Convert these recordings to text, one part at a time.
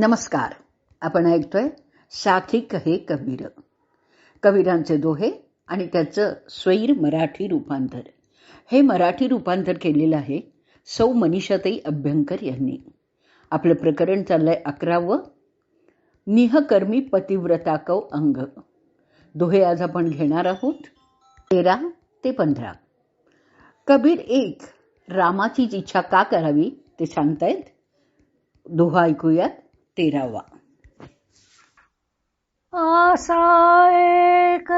नमस्कार. आपण ऐकतोय साथी कहे कबीर. कबीरांचे दोहे आणि त्याचं स्वैर मराठी रूपांतर. हे मराठी रूपांतर केलेलं आहे सौ मनीषाताई अभ्यंकर यांनी. आपलं प्रकरण चाललंय अकरावं. निहकर्मी पतिव्रता कौ अंग. दोहे आज आपण घेणार आहोत. तेरा ते पंधरा. कबीर एक रामाचीच इच्छा का करावी ते सांगतायत? दोहा ऐकूयात. तेरावा आसा एक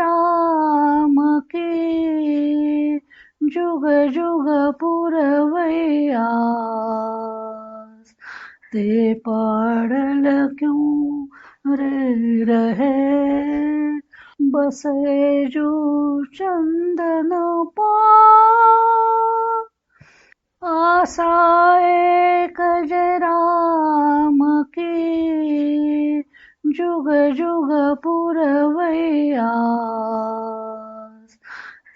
राम की, जुग जुग पुरवैया ते पाडल क्यों रे रहे? बसे जो चंदन पा आसा एक राम की। जुग जुग पुरवैया।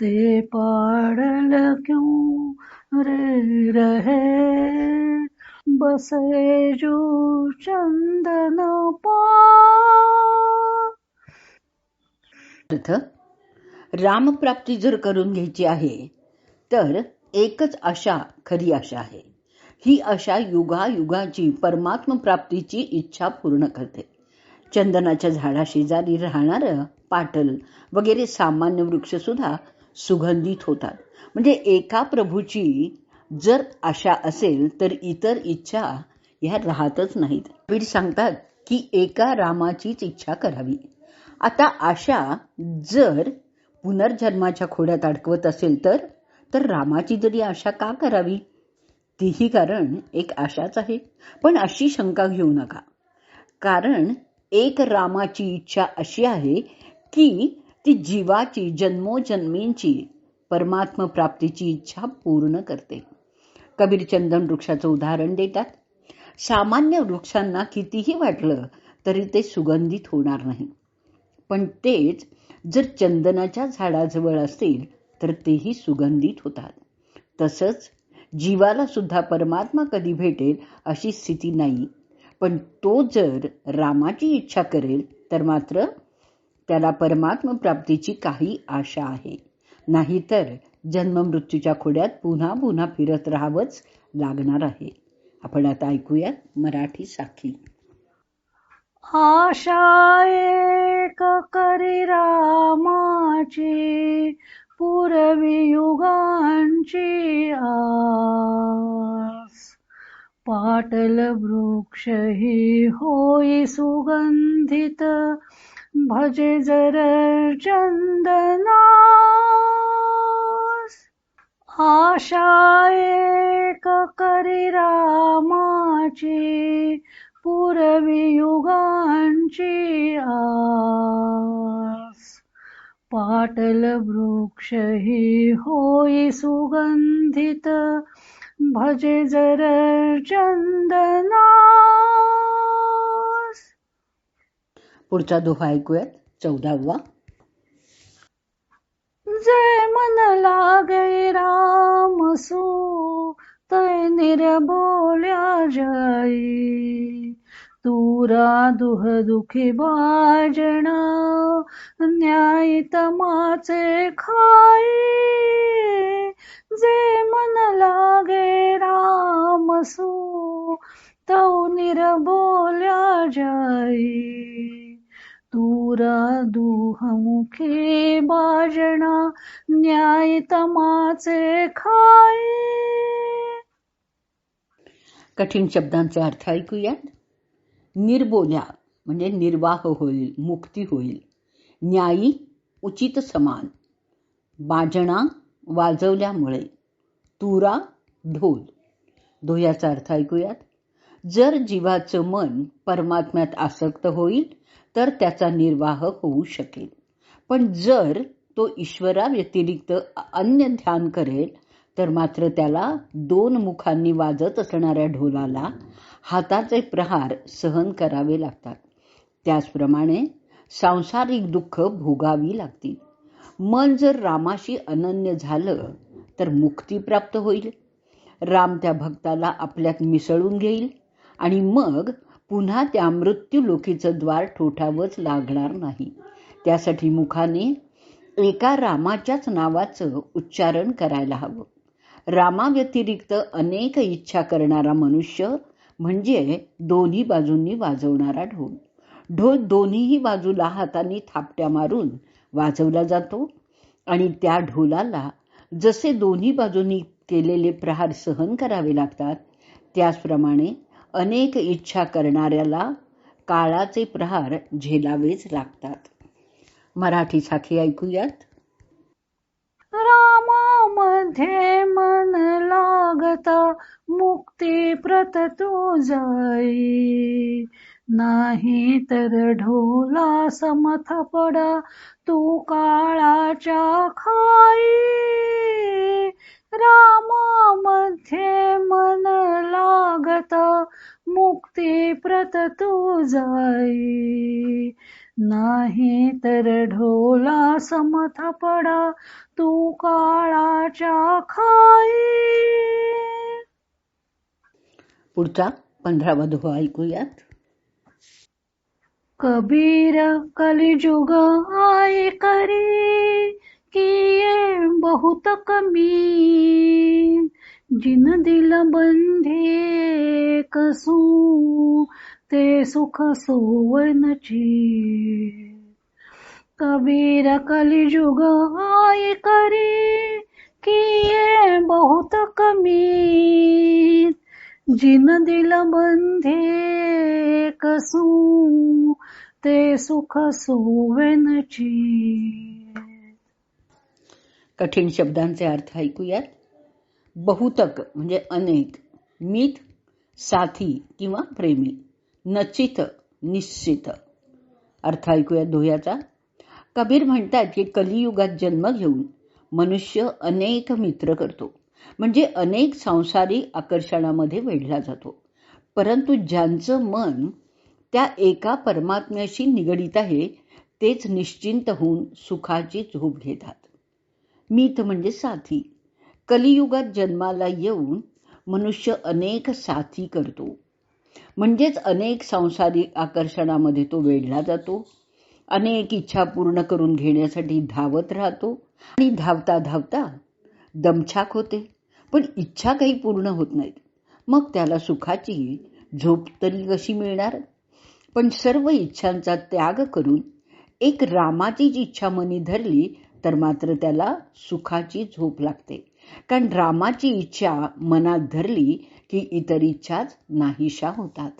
ते पाडल क्यों रे रहे? बसे जो चंदन पा। अर्थ रामप्राप्ती जर करून घ्यायची आहे, तर एकच आशा खरी आशा आहे. ही आशा युगायुगाची परमात्मप्राप्तीची इच्छा पूर्ण करते. चंदनाच्या झाडाशेजारी राहणारं राहणार पाटल वगैरे सामान्य वृक्ष सुद्धा सुगंधित होतात. म्हणजे एका प्रभूची जर आशा असेल तर इतर इच्छा ह्या राहतच नाहीत. वीर सांगतात की एका रामाचीच इच्छा करावी. आता आशा जर पुनर्जन्माच्या खोड्यात अडकवत असेल तर तर रामाची जरी आशा का करावी? तीही कारण एक आशाच आहे. पण अशी शंका घेऊ नका. कारण एक रामाची इच्छा अशी आहे की ती जीवाची जन्मोजन्मींची परमात्म प्राप्तीची इच्छा पूर्ण करते. कबीर चंदन वृक्षाचं उदाहरण देतात. सामान्य वृक्षांना कितीही वाटलं तरी ते सुगंधित होणार नाही. पण तेच जर चंदनाच्या झाडाजवळ असतील तर तेही सुगंधित होतात. तसंच जीवाला सुद्धा परमात्मा कधी भेटेल अशी स्थिती नाही. पण तो जर रामाची इच्छा करेल तर मात्र त्याला परमात्म प्राप्तीची काही आशा आहे. नाहीतर जन्ममृत्यूच्या खोड्यात पुन्हा पुन्हा फिरत राहावंच लागणार आहे. आपण आता ऐकूयात मराठी साखी आशा एक करी रामाची पुरवी युगांची आस. पाटल वृक्ष ही होई सुगंधित भजे जर चंदनास. आशा एक करी रामाची पुरवी युगांची आ पाटल वृक्ष ही होई सुगंधित भजे जर चंदनास. पुढचा दोहा ऐकूयात चौदावा. जय मन लागे राम सो तय निरबोल्या जाई तुरा दुह दुखी बाजणा न्याय तमाचे खाई. जे मन लागे राम सो तौ निरबोल्या जाई. दूरा दुहमुखे बाजणा न्याय तमाचे खाई. कठीण शब्दांचे अर्थ ऐकूयात. निर्बोल्या म्हणजे निर्वाह होईल मुक्ती होईल. न्यायी उचित समान. बाजणा वाजवल्यामुळे तुरा ढोल दोह्याचा अर्थ ऐकूयात. जर जीवाचं मन परमात्म्यात आसक्त होईल तर त्याचा निर्वाह होऊ शकेल. पण जर तो ईश्वरा व्यतिरिक्त अन्य ध्यान करेल तर मात्र त्याला दोन मुखांनी वाजत असणाऱ्या ढोलाला हाताचे प्रहार सहन करावे लागतात. त्याचप्रमाणे सांसारिक दुःख भोगावी लागतील. मन जर रामाशी अनन्य झालं तर मुक्ती प्राप्त होईल. राम त्या भक्ताला आपल्यात मिसळून घेईल आणि मग पुन्हा त्या मृत्यूलोकीचं द्वार ठोठावंच लागणार नाही. त्यासाठी मुखाने एका रामाच्याच नावाचं उच्चारण करायला हवं. रामाव्यतिरिक्त अनेक इच्छा करणारा मनुष्य म्हणजे दोन्ही बाजूंनी वाजवणारा ढोल. ढोल दोन्हीही बाजूला हाताने थापट्या मारून वाजवला जातो. आणि त्या ढोलाला जसे दोन्ही बाजूंनी केलेले प्रहार सहन करावे लागतात त्याचप्रमाणे अनेक इच्छा करणाऱ्याला काळाचे प्रहार झेलावेच लागतात. मराठी साखी ऐकूयात. मध्ये मन लागता मुक्ती प्रत तू जाई. नाही तर ढोला समथ पडा तू काळाच्या खाई. रामामध्ये मन लागत मुक्ती प्रत तू जाई. नाही तर ढोला समथ पडा तू काळाच्या खाई. पुढचा पंधरावा दोहा ऐकूयात. कबीर कलिजुग आय करी किए बहुत कमी. जिन दिल बंधे कसू ते सुख सोवनची कबीर कलिजुग आय करी किए बहुत कमी। जिन दिल बंधे कसू ते सुख सोवेनची कठीण शब्दांचे अर्थ ऐकूयात. बहुतक म्हणजे अनेक मित साथी किंवा प्रेमी. नचित निश्चित अर्थ ऐकूया दोह्याचा. कबीर म्हणतात की कलियुगात जन्म घेऊन मनुष्य अनेक मित्र करतो. म्हणजे अनेक सांसारिक आकर्षणामध्ये वेढला जातो. परंतु ज्यांचं मन त्या एका परमात्म्याशी निगडीत आहे तेच निश्चिंत होऊन सुखाची झोप घेतात. मीत म्हणजे साथी. कलियुगात जन्माला येऊन मनुष्य अनेक साथी करतो. म्हणजेच अनेक सांसारिक आकर्षणामध्ये तो वेढला जातो. अनेक इच्छा पूर्ण करून घेण्यासाठी धावत राहतो आणि धावता धावता दमछाक होते. पण इच्छा काही पूर्ण होत नाहीत. मग त्याला सुखाची झोप तरी कशी मिळणार? पण सर्व इच्छांचा त्याग करून एक रामाची जी इच्छा मनी धरली तर मात्र त्याला सुखाची झोप लागते. कारण रामाची इच्छा मनात धरली की इतर इच्छाच नाहीशा होतात.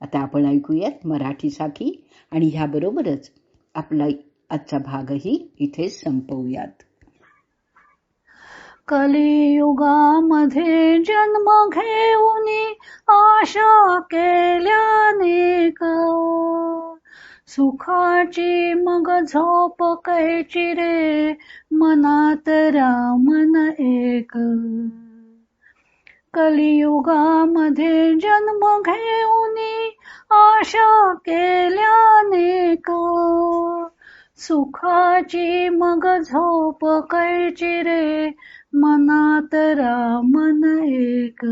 आता आपण ऐकूयात मराठी साखी आणि ह्याबरोबरच आपला आजचा भागही इथे संपवूयात. कलियुगामध्ये जन्म घेऊन आशा केल्याने सुखाची मग झोप कैची रे मनात रामन एक. कलियुगामध्ये जन्म घेऊन आशा केल्याने सुखाची मग झोप कैची रे? मनात रामन एक